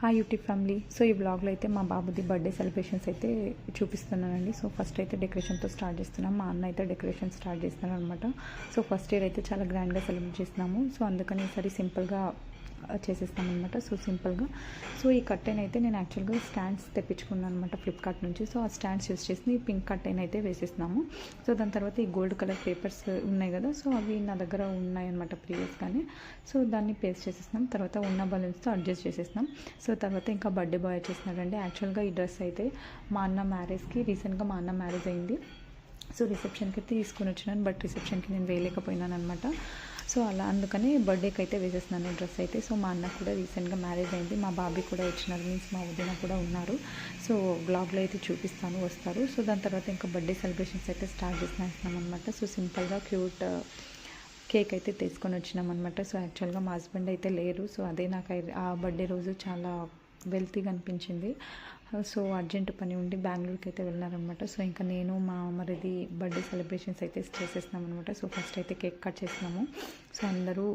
Hi YouTube family so ఈ బ్లాగ్లో అయితే మా బాబుది బర్త్డే సెలబ్రేషన్స్ అయితే చూపిస్తున్నానండి. సో ఫస్ట్ అయితే డెకరేషన్తో స్టార్ట్ చేస్తున్నాం. మా అన్న అయితే డెకరేషన్ స్టార్ట్ చేస్తున్నారు అనమాట సో ఫస్ట్ ఇయర్ అయితే చాలా గ్రాండ్గా సెలబ్రేట్ చేస్తున్నాము. సో అందుకని ఈసారి సింపుల్గా చేసేస్తామన్నమాట. సో సింపుల్గా. సో ఈ కట్టెన్ అయితే నేను యాక్చువల్గా స్టాండ్స్ తెప్పించుకున్నాను అనమాట ఫ్లిప్కార్ట్ నుంచి. సో ఆ స్టాండ్స్ యూస్ చేసి పింక్ కట్టెన్ అయితే వేసేస్తున్నాము. సో దాని తర్వాత ఈ గోల్డ్ కలర్ పేపర్స్ ఉన్నాయి కదా. సో అవి నా దగ్గర ఉన్నాయి అనమాట ప్రీవియస్గానే. సో దాన్ని పేస్ట్ చేసేస్తున్నాం. తర్వాత ఉన్న బలూన్స్తో అడ్జస్ట్ చేసేస్తున్నాం. సో తర్వాత ఇంకా బర్త్డే బాయ్ వచ్చేసినాడండి యాక్చువల్గా ఈ డ్రెస్ అయితే మా అన్న మ్యారేజ్కి రీసెంట్గా మా అన్న మ్యారేజ్ అయింది. సో రిసెప్షన్కి అయితే తీసుకొని వచ్చినాను. బట్ రిసెప్షన్కి నేను వేయలేకపోయినాను అనమాట సో అలా అందుకని బర్త్డేకి అయితే వేసేస్తున్నాను డ్రెస్ అయితే. సో మా అన్న కూడా రీసెంట్గా మ్యారేజ్ అయింది మా బాబీ కూడా వచ్చినారు మీన్స్ మా వదిన కూడా ఉన్నారు. సో బ్లాగ్లో అయితే చూపిస్తాను వస్తారు. సో దాని తర్వాత ఇంకా బర్త్డే సెలబ్రేషన్స్ అయితే స్టార్ట్ చేసినాం అనమాట సో సింపుల్గా క్యూట్ కేక్ అయితే తీసుకొని వచ్చినాం అనమాట సో యాక్చువల్గా మా హస్బెండ్ అయితే లేరు. సో అదే నాకు ఆ బర్త్డే రోజు చాలా వెల్తీగా అనిపించింది సో అర్జెంట్ పని ఉండి బెంగళూరుకి అయితే వెళ్ళినారనమాట సో ఇంకా నేను మా మరిది బర్త్డే సెలబ్రేషన్స్ అయితే చేసేసినాం అనమాట సో ఫస్ట్ అయితే కేక్ కట్ చేసినాము. సో అందరూ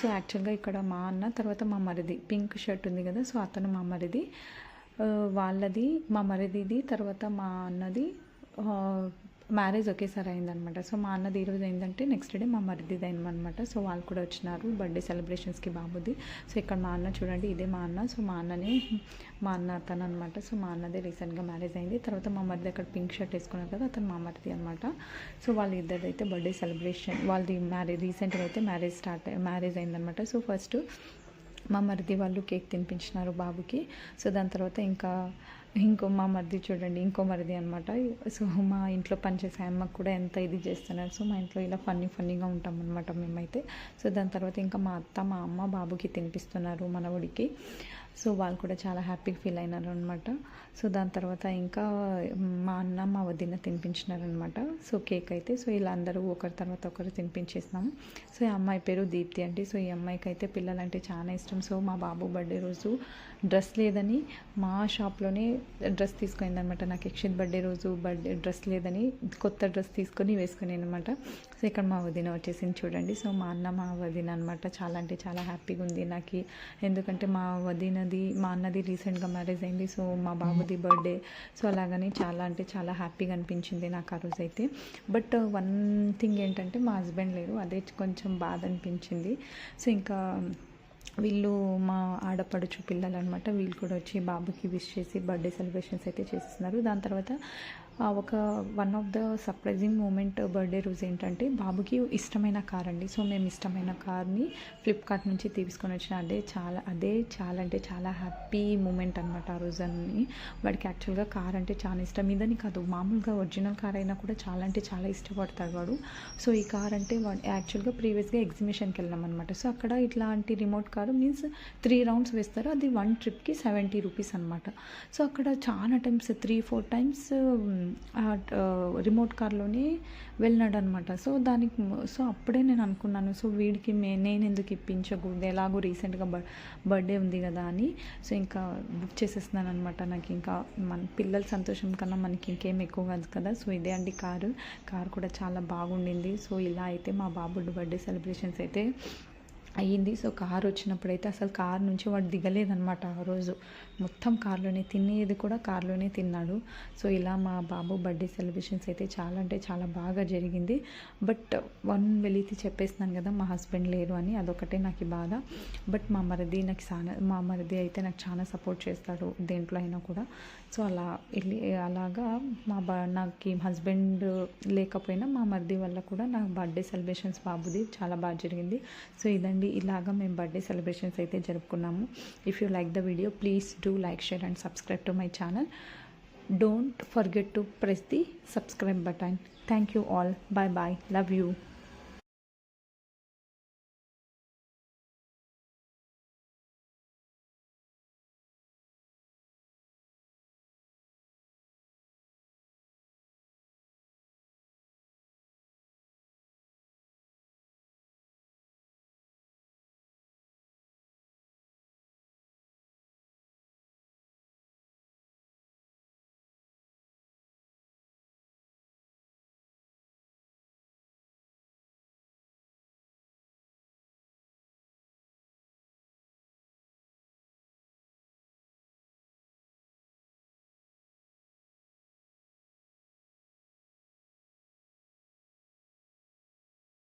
సో యాక్చువల్గా ఇక్కడ మా అన్న తర్వాత మా మరిది పింక్ షర్ట్ ఉంది కదా సో అతను మా మరిది వాళ్ళది మా మరిదిది తర్వాత మా అన్నది మ్యారేజ్ ఒకేసారి అయిందనమాట. సో మా అన్నది ఈరోజు ఏంటంటే నెక్స్ట్ డే మా మరిదిది అయిందనమాట సో వాళ్ళు కూడా వచ్చినారు. బర్త్డే సెలబ్రేషన్స్కి బాబుది. సో ఇక్కడ మా అన్న చూడండి ఇదే మా అన్న. సో మా అన్ననే మా అన్న అతను అనమాట సో మా అన్నదే రీసెంట్గా మ్యారేజ్ అయింది. తర్వాత మా మరిది అక్కడ పింక్ షర్ట్ వేసుకున్నారు కదా అతను మా మరిది అనమాట. సో వాళ్ళ ఇద్దరిదైతే బర్త్డే సెలబ్రేషన్ వాళ్ళది మ్యారేజ్ రీసెంట్గా అయితే మ్యారేజ్ స్టార్ట్ మ్యారేజ్ అయిందనమాట. సో ఫస్ట్ మా మరిది వాళ్ళు కేక్ తినిపించినారు బాబుకి. సో దాని తర్వాత ఇంకా ఇంకో మా మరిది చూడండి ఇంకో మరిది అనమాట సో మా ఇంట్లో పనిచేసే అమ్మకు కూడా ఎంత ఇది చేస్తున్నారు. సో మా ఇంట్లో ఇలా ఫన్నీ ఫన్నీగా ఉంటాం అనమాట మేమైతే. సో దాని తర్వాత ఇంకా మా అత్త మా అమ్మ బాబుకి తినిపిస్తున్నారు మనవుడికి సో వాళ్ళు కూడా చాలా హ్యాపీగా ఫీల్ అయినారు అనమాట సో దాని తర్వాత ఇంకా మా అన్న మా వదిన తినిపించినారనమాట సో కేక్ అయితే సో ఇలా అందరూ ఒకరి తర్వాత ఒకరు తినిపించేసినాము సో ఈ అమ్మాయి పేరు దీప్తి అండి. సో ఈ అమ్మాయికి అయితే పిల్లలంటే చాలా ఇష్టం. సో మా బాబు బర్త్డే రోజు డ్రెస్ లేదని మా షాప్లోనే డ్రెస్ తీసుకుందనమాట నాకు యక్షిత్ బర్త్డే రోజు బర్త్డే డ్రెస్ లేదని కొత్త డ్రెస్ తీసుకొని వేసుకుని అనమాట సో ఇక్కడ మా వదిన వచ్చేసింది చూడండి. సో మా అన్న మా వదిన అనమాట. చాలా అంటే చాలా హ్యాపీగా ఉంది నాకు. ఎందుకంటే మా వదినది మా అన్నది రీసెంట్గా మ్యారేజ్ అయింది. సో మా బాబుది బర్త్డే. సో అలాగని చాలా అంటే చాలా హ్యాపీగా అనిపించింది నాకు ఆ రోజు అయితే. బట్ వన్ థింగ్ ఏంటంటే మా హస్బెండ్ లేరు. అదే కొంచెం బాధ అనిపించింది. సో ఇంకా వీళ్ళు మా ఆడపడుచు పిల్లలు అనమాట వీళ్ళు కూడా వచ్చి బాబుకి విష్ చేసి బర్త్డే సెలబ్రేషన్స్ అయితే చేస్తున్నారు. దాని తర్వాత ఒక one of the surprising moment birthday రోజు ఏంటంటే బాబుకి ఇష్టమైన కార్ అండి. సో మేము ఇష్టమైన కార్ని ఫ్లిప్కార్ట్ నుంచి తీసుకొని వచ్చిన అదే చాలా అదే చాలా అంటే చాలా హ్యాపీ మూమెంట్ అనమాట ఆ రోజు అని వాడికి యాక్చువల్గా కార్ అంటే చాలా ఇష్టం. ఇదని కాదు మామూలుగా ఒరిజినల్ కార్ అయినా కూడా చాలా అంటే చాలా ఇష్టపడతాడు వాడు. సో ఈ కార్ అంటే వాడు యాక్చువల్గా ప్రీవియస్గా ఎగ్జిబిషన్కి వెళ్ళాం అనమాట సో అక్కడ ఇట్లాంటి remote car means three rounds వేస్తారు. అది వన్ ట్రిప్కి సెవెంటీ రూపీస్ అనమాట సో అక్కడ చాలా times three four times remote కార్లోనే వెళ్ళినాడు అనమాట సో దానికి సో అప్పుడే నేను అనుకున్నాను సో వీడికి మే నేను ఎందుకు ఇప్పించకూడదు ఎలాగో రీసెంట్గా బర్ బర్త్డే ఉంది కదా అని. సో ఇంకా బుక్ చేసేస్తున్నాను అనమాట నాకు ఇంకా మన పిల్లల సంతోషం కన్నా మనకి ఇంకేం ఎక్కువ కాదు కదా. సో ఇదే అండి కారు. కారు కూడా చాలా బాగుండింది. సో ఇలా అయితే మా బాబు బర్త్డే సెలబ్రేషన్స్ అయితే అయ్యింది. సో కార్ వచ్చినప్పుడైతే అసలు కార్ నుంచి వాడు దిగలేదనమాట ఆ రోజు. మొత్తం కార్లోనే తినేది కూడా కార్లోనే తిన్నాడు. సో ఇలా మా బాబు బర్త్డే సెలబ్రేషన్స్ అయితే చాలా అంటే చాలా బాగా జరిగింది. బట్ వన్ వెళితే చెప్పేస్తున్నాను కదా మా హస్బెండ్ లేరు అని అదొకటే నాకు బాధ. బట్ మా మరిది నాకు చాలా మా మరిది అయితే నాకు చాలా సపోర్ట్ చేస్తాడు దేంట్లో అయినా కూడా. సో అలా వెళ్ళి అలాగా మా బా నాకు హస్బెండ్ లేకపోయినా మా మరిది వల్ల కూడా నా బర్త్డే సెలబ్రేషన్స్ బాబుది చాలా బాగా జరిగింది. సో ఇదండి ఇలాగా మేము బర్త్డే సెలబ్రేషన్స్ అయితే జరుపుకున్నాము. If you like the video please do like share and subscribe to my channel don't forget to press the subscribe button thank you all bye bye love you